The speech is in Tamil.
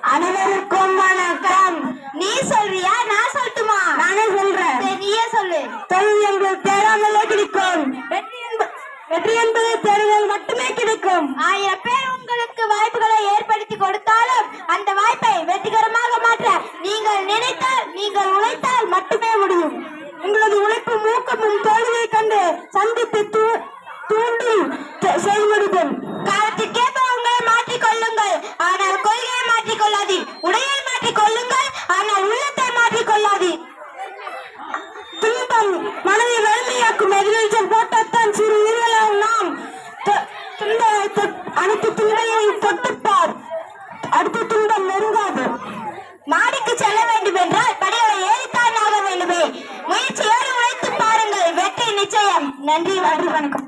அனைவருக்கும் வணக்கம். நீ சொல்றியா? நான் சொல்லட்டுமா? நானே சொல்றேன். நீயே சொல்லு. தோல்வி என்பது தேடாமலே கிடைக்கும். வெற்றி வெற்றி என்பது தேடுதல் மட்டுமே கிடைக்கும். ஆயிரம் பேர் உங்களுக்கு வாய்ப்புகளை ஏற்படுத்தி கொடுத்தாலும் அந்த வாய்ப்பை வெற்றிகரமாக மாற்ற நீங்கள் நினைத்தால் நீங்கள் உழைத்தால் மட்டுமே முடியும். உங்களது உழைப்பும் ஊக்கமும் தோல்வியை கண்டு சந்தித்து தூண்டி செ- செயல்படுதல் காலத்திற்கேற்ப உங்களை மாற்றிக் கொள்ளுங்கள் ஆனால் கொள்கையை மாற்றிக் கொள்ளாதீர் உடையை மாற்றிக் கொள்ளுங்கள் ஆனால் உள்ளத்தை மாற்றிக் கொள்ளாதீர் துன்பம் மனதை வலிமையாக்கும் எதிர்நீச்சல் போட்டத்தான் சிறு உயிர்களால் நாம் அனைத்து துன்பையும் தொட்டுப்பார். அடுத்த துன்பம் நெருங்காது. மாடிக்கு செல்ல வேண்டும் என்றால் படிகளை ஏறித்தான் ஆக வேண்டுமே. முயற்சி ஏறி உழைத்து பாருங்கள் வெற்றி நிச்சயம். நன்றி நன்றி வணக்கம்.